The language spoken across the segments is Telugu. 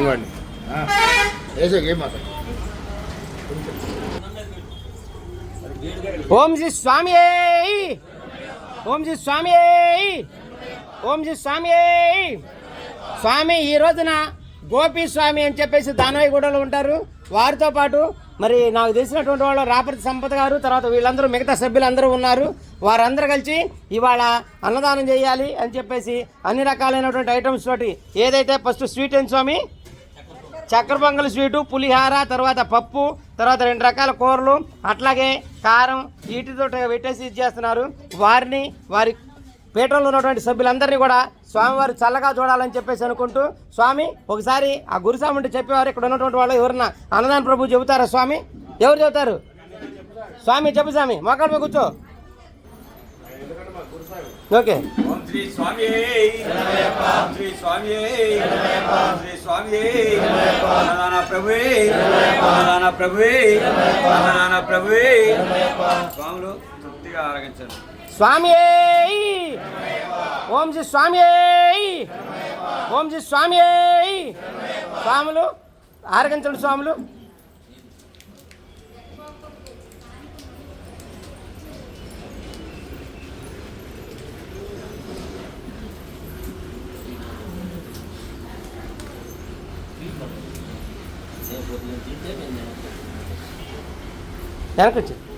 ఇవ్వండి. వేసే ఓం శ్రీ స్వామి ఓం శ్రీ స్వామి ఓం శ్రీ స్వామి స్వామి ఈ రోజున గోపి స్వామి అని చెప్పేసి దానవయ్యగూడలో ఉంటారు. వారితో పాటు మరి నాకు తెలిసినటువంటి వాళ్ళు రాపర్తి సంపద గారు తర్వాత వీళ్ళందరూ మిగతా సభ్యులందరూ ఉన్నారు. వారందరూ కలిసి ఇవాళ అన్నదానం చేయాలి అని చెప్పేసి అన్ని రకాలైనటువంటి ఐటమ్స్ తోటి ఏదైతే ఫస్ట్ స్వీట్ ఏం స్వామి చక్కెర పొంగల్ స్వీటు పులిహార తర్వాత పప్పు తర్వాత రెండు రకాల కూరలు అట్లాగే కారం వీటితో పెట్టేసి ఇచ్చేస్తున్నారు వారిని వారి పీఠంలో ఉన్నటువంటి సభ్యులందరినీ కూడా స్వామివారు చల్లగా చూడాలని చెప్పేసి అనుకుంటూ స్వామి ఒకసారి ఆ గురుస్వామి ఉంటే చెప్పేవారు ఇక్కడ ఉన్నటువంటి వాళ్ళు ఎవరన్నా అన్నదాన ప్రభు చెబుతారా స్వామి? ఎవరు చెబుతారు? స్వామి చెప్పు స్వామి మొక్కల మీద కూర్చో. ఓకే. శ్రీ స్వామి శ్రీ స్వామి ఓం శ్రీ స్వామి అన్నదాన ప్రభువే అన్నదాన ప్రభువే అన్నదాన ప్రభువే స్వాములు తృప్తిగా ఆరగించండి స్వామి ఓం శ్రీ స్వామి ఓం శ్రీ స్వామి స్వాములు ఆరగించండి స్వాములు. వెనకొచ్చింది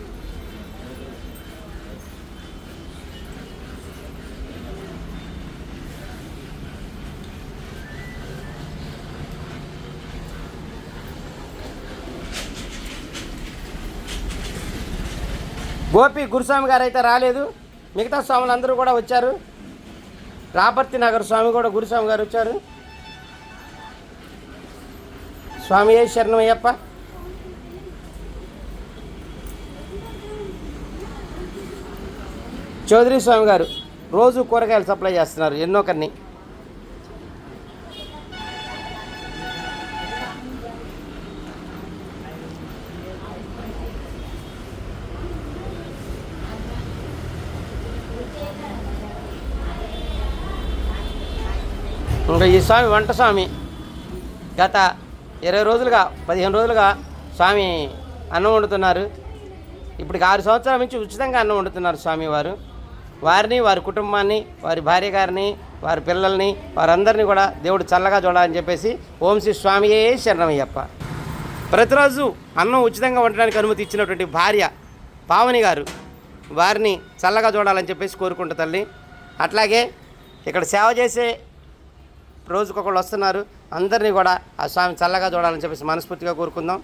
గోపి గురుస్వామి గారు అయితే రాలేదు. మిగతా స్వాములు అందరూ కూడా వచ్చారు. రాపర్తి నగర్ స్వామి కూడా గురుస్వామి గారు వచ్చారు. స్వామి ఏ శరణమయ్యప్ప? చౌదరి స్వామి గారు రోజు కూరగాయలు సప్లై చేస్తున్నారు ఎన్నో కన్నీ. ఇంకా ఈ స్వామి వంట స్వామి గత ఇరవై రోజులుగా పదిహేను రోజులుగా స్వామి అన్నం వండుతున్నారు. ఇప్పటికి ఆరు సంవత్సరాల నుంచి ఉచితంగా అన్నం వండుతున్నారు స్వామి వారు వారిని వారి కుటుంబాన్ని వారి భార్య గారిని వారి పిల్లల్ని వారందరినీ కూడా దేవుడు చల్లగా చూడాలని చెప్పేసి ఓం శ్రీ స్వామియే శరణమయ్యప్ప. ప్రతిరోజు అన్నం ఉచితంగా వండడానికి అనుమతి ఇచ్చినటువంటి భార్య పావని గారు వారిని చల్లగా చూడాలని చెప్పేసి కోరుకుంటా తల్లి. అట్లాగే ఇక్కడ సేవ చేసే రోజుకొకళ్ళు వస్తున్నారు. అందరినీ కూడా ఆ స్వామి చల్లగా చూడాలని చెప్పేసి మనస్ఫూర్తిగా కోరుకుందాం.